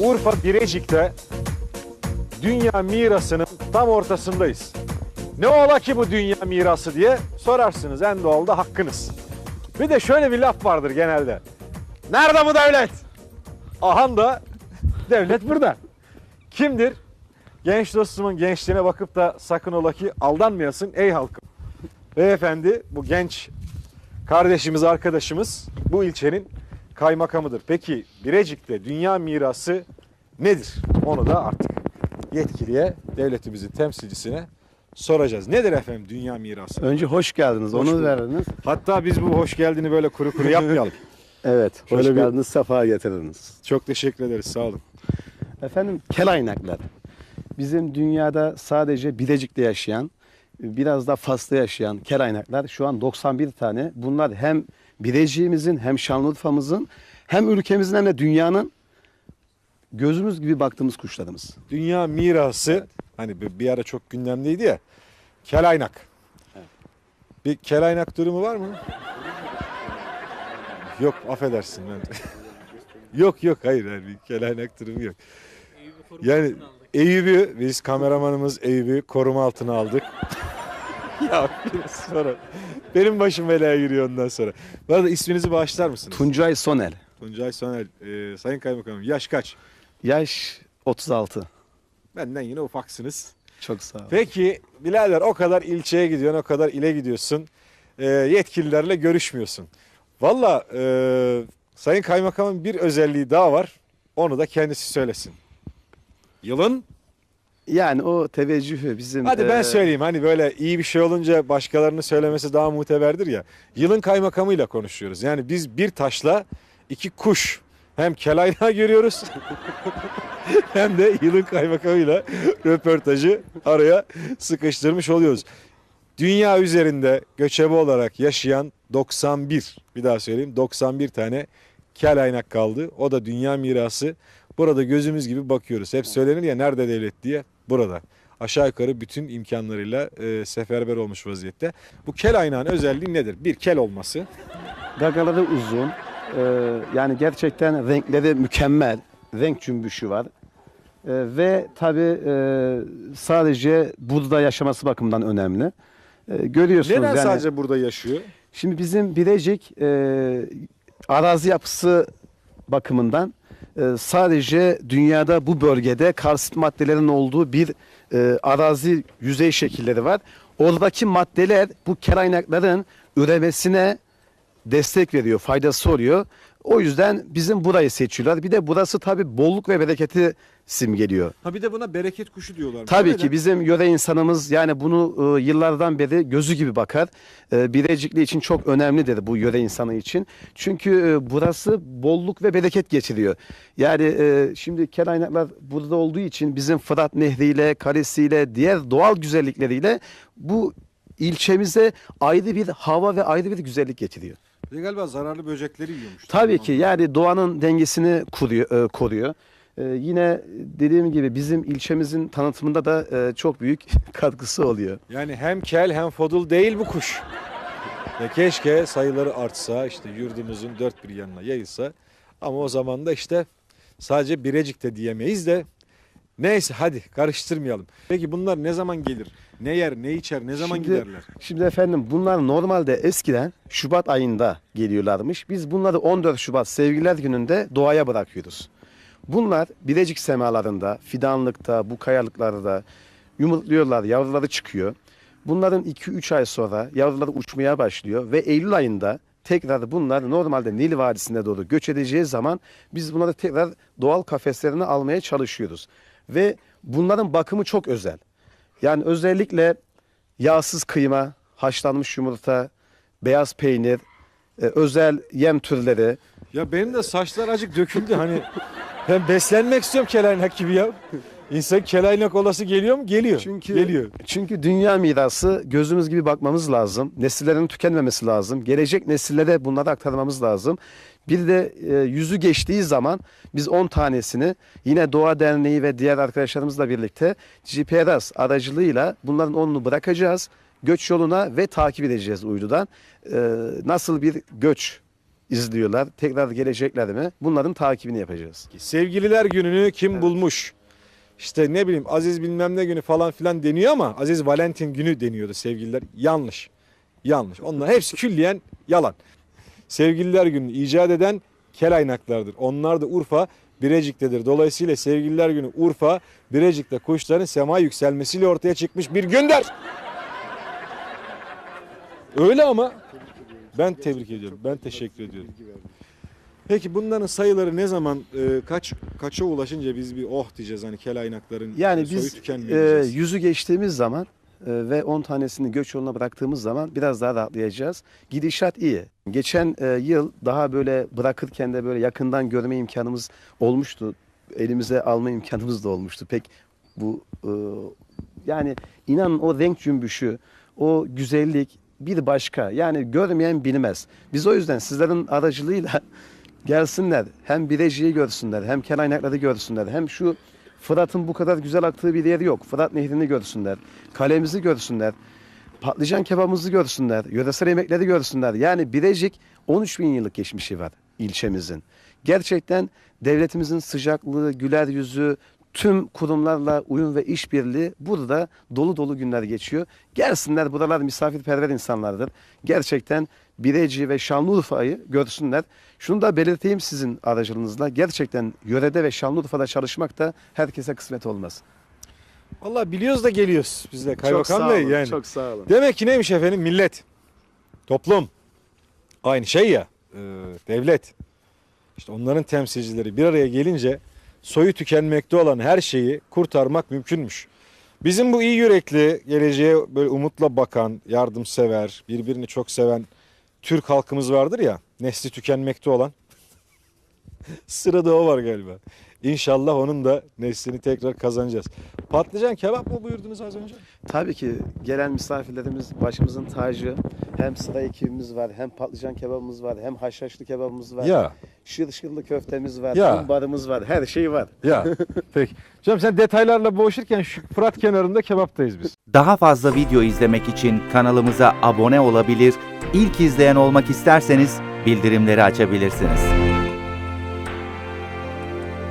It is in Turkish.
Urfa Birecik'te dünya mirasının tam ortasındayız. Ne ola ki bu dünya mirası diye sorarsınız. En doğal da hakkınız. Bir de şöyle bir laf vardır genelde. Nerede bu devlet? Ahan da devlet burada. Kimdir? Genç dostumun gençliğine bakıp da sakın ola ki aldanmayasın ey halkım. Beyefendi bu genç kardeşimiz, arkadaşımız bu ilçenin kaymakamıdır. Peki Birecik'te dünya mirası nedir? Onu da artık yetkiliye, devletimizin temsilcisine soracağız. Nedir efendim dünya mirası? Önce hoş geldiniz. Hoş Onu bulduk. verdiniz. Hatta biz bu hoş geldini böyle kuru kuru yapmayalım. Evet. Hoş bir- geldiniz. Sefa getirdiniz. Çok teşekkür ederiz. Sağ olun. Efendim kelaynaklar. Bizim dünyada sadece Bilecik'te yaşayan, biraz da Fas'ta yaşayan kelaynaklar şu an 91 tane. Bunlar hem Bilecik'imizin hem Şanlıurfa'mızın hem ülkemizin hem de dünyanın gözümüz gibi baktığımız kuşlarımız. Dünya mirası hani bir- bir ara çok gündemdeydi ya. Kelaynak. Bir kelaynak durumu var mı? Yok affedersin ben. yok yok hayır, hayır bir kelaynak durumu yok. Yani Eyüp'ü biz kameramanımız Eyüp'ü koruma altına aldık. ya sonra benim başım belaya giriyor ondan sonra. Bu arada isminizi bağışlar mısınız? Tuncay Sonel. Tuncay Soner. Ee, Sayın Kaymakamım yaş kaç? Yaş 36. Benden yine ufaksınız. Çok sağ ol. Peki birader o kadar ilçeye gidiyorsun, o kadar ile gidiyorsun. e, yetkililerle görüşmüyorsun. Valla e, Sayın Kaymakamın bir özelliği daha var. Onu da kendisi söylesin. Yılın, Yani o teveccühü bizim... hadi ben e, söyleyeyim hani böyle iyi bir şey olunca başkalarının söylemesi daha muteberdir ya. Yılın kaymakamıyla konuşuyoruz. Yani biz bir taşla iki kuş hem kelayna görüyoruz hem de yılın kaymakamıyla röportajı araya sıkıştırmış oluyoruz. Dünya üzerinde göçebe olarak yaşayan 91 bir daha söyleyeyim 91 tane kel aynak kaldı. O da dünya mirası. Burada gözümüz gibi bakıyoruz. Hep söylenir ya nerede devlet diye. Burada. Aşağı yukarı bütün imkanlarıyla e, seferber olmuş vaziyette. Bu kel aynağın özelliği nedir? Bir kel olması. Gagaları uzun. Ee, yani gerçekten renkleri mükemmel. Renk cümbüşü var. Ee, ve tabii e, sadece burada yaşaması bakımından önemli. Ee, görüyorsunuz Neden yani. sadece burada yaşıyor? Şimdi bizim Bilecik e, arazi yapısı bakımından sadece dünyada bu bölgede karsit maddelerin olduğu bir e, arazi yüzey şekilleri var. Oradaki maddeler bu keraynakların üremesine destek veriyor, faydası oluyor. O yüzden bizim burayı seçiyorlar. Bir de burası tabii bolluk ve bereketi simgeliyor. Ha bir de buna bereket kuşu diyorlar. Tabii ki bizim yöre insanımız yani bunu e, yıllardan beri gözü gibi bakar. E, Birecikli için çok önemlidir bu yöre insanı için. Çünkü e, burası bolluk ve bereket getiriyor. Yani e, şimdi kelaynaklar burada olduğu için bizim Fırat Nehri'yle, Kalesi'yle, diğer doğal güzellikleriyle bu ilçemize ayrı bir hava ve ayrı bir güzellik getiriyor. Bir de galiba zararlı böcekleri yiyormuş. Tabii ki yani doğanın dengesini kuruyor, e, koruyor. E, yine dediğim gibi bizim ilçemizin tanıtımında da e, çok büyük katkısı oluyor. Yani hem kel hem fodul değil bu kuş. Ve keşke sayıları artsa işte yurdumuzun dört bir yanına yayılsa. Ama o zaman da işte sadece Birecik'te diyemeyiz de neyse hadi karıştırmayalım. Peki bunlar ne zaman gelir? Ne yer, ne içer, ne zaman Şimdi- giderler? Şimdi efendim bunlar normalde eskiden Şubat ayında geliyorlarmış. Biz bunları 14 Şubat Sevgililer Günü'nde doğaya bırakıyoruz. Bunlar Bilecik semalarında, fidanlıkta, bu kayalıklarda yumurtluyorlar, yavruları çıkıyor. Bunların 2-3 ay sonra yavruları uçmaya başlıyor ve Eylül ayında tekrar bunlar normalde Nil Vadisi'ne doğru göç edeceği zaman biz bunları tekrar doğal kafeslerine almaya çalışıyoruz. Ve bunların bakımı çok özel. Yani özellikle yağsız kıyma, haşlanmış yumurta, beyaz peynir, e, özel yem türleri. Ya benim de saçlar acık döküldü hani ben beslenmek istiyorum kelaynak gibi ya. İnsan kelaynak olası geliyor mu? Geliyor. Çünkü Geliyor. Çünkü dünya mirası gözümüz gibi bakmamız lazım. Nesillerin tükenmemesi lazım. Gelecek nesillere bunları aktarmamız lazım. Bir de e, yüzü geçtiği zaman biz 10 tanesini yine Doğa Derneği ve diğer arkadaşlarımızla birlikte GPS aracılığıyla bunların 10'unu bırakacağız. Göç yoluna ve takip edeceğiz uydudan. E, nasıl bir göç izliyorlar? Tekrar gelecekler mi? Bunların takibini yapacağız. Sevgililer gününü kim bulmuş? İşte ne bileyim Aziz bilmem ne günü falan filan deniyor ama Aziz Valentin günü deniyordu sevgililer. Yanlış. Yanlış. Onlar hepsi külliyen yalan. Sevgililer günü icat eden kelaynaklardır. Onlar da Urfa Birecik'tedir. Dolayısıyla sevgililer günü Urfa Birecik'te kuşların sema yükselmesiyle ortaya çıkmış bir gündür. Öyle ama ben tebrik ediyorum. Ben teşekkür ediyorum. Peki bunların sayıları ne zaman e, kaç kaça ulaşınca biz bir oh diyeceğiz hani kelaynakların Yani soyu biz e, yüzü geçtiğimiz zaman e, ve 10 tanesini göç yoluna bıraktığımız zaman biraz daha rahatlayacağız. Gidişat iyi. Geçen e, yıl daha böyle bırakırken de böyle yakından görme imkanımız olmuştu. Elimize alma imkanımız da olmuştu. Pek bu e, yani inanın o renk cümbüşü, o güzellik bir başka. Yani görmeyen bilmez. Biz o yüzden sizlerin aracılığıyla gelsinler. Hem Birecik'i görsünler, hem Kelaynakları görsünler, hem şu Fırat'ın bu kadar güzel aktığı bir yer yok. Fırat Nehri'ni görsünler, kalemizi görsünler, patlıcan kebabımızı görsünler, yöresel yemekleri görsünler. Yani Birecik 13 bin yıllık geçmişi var ilçemizin. Gerçekten devletimizin sıcaklığı, güler yüzü, tüm kurumlarla uyum ve işbirliği burada dolu dolu günler geçiyor. Gelsinler buralar misafirperver insanlardır. Gerçekten Birecik'i ve Şanlıurfa'yı görsünler. Şunu da belirteyim sizin aracılığınızla. Gerçekten yörede ve Şanlıurfa'da çalışmak da herkese kısmet olmaz. Vallahi biliyoruz da geliyoruz biz de Kaymakam Bey yani. çok sağ olun. Demek ki neymiş efendim millet, toplum, aynı şey ya e, devlet. İşte onların temsilcileri bir araya gelince soyu tükenmekte olan her şeyi kurtarmak mümkünmüş. Bizim bu iyi yürekli, geleceğe böyle umutla bakan, yardımsever, birbirini çok seven Türk halkımız vardır ya, nesli tükenmekte olan. Sırada o var galiba. İnşallah onun da neslini tekrar kazanacağız. Patlıcan kebap mı buyurdunuz az önce? Tabii ki gelen misafirlerimiz başımızın tacı. Hem sıra ekibimiz var, hem patlıcan kebabımız var, hem haşhaşlı kebabımız var. Ya. Şır şırlı köftemiz var, Ya. mumbarımız var, her şey var. Ya peki. Canım sen detaylarla boğuşurken şu Fırat kenarında kebaptayız biz. Daha fazla video izlemek için kanalımıza abone olabilir, ilk izleyen olmak isterseniz bildirimleri açabilirsiniz.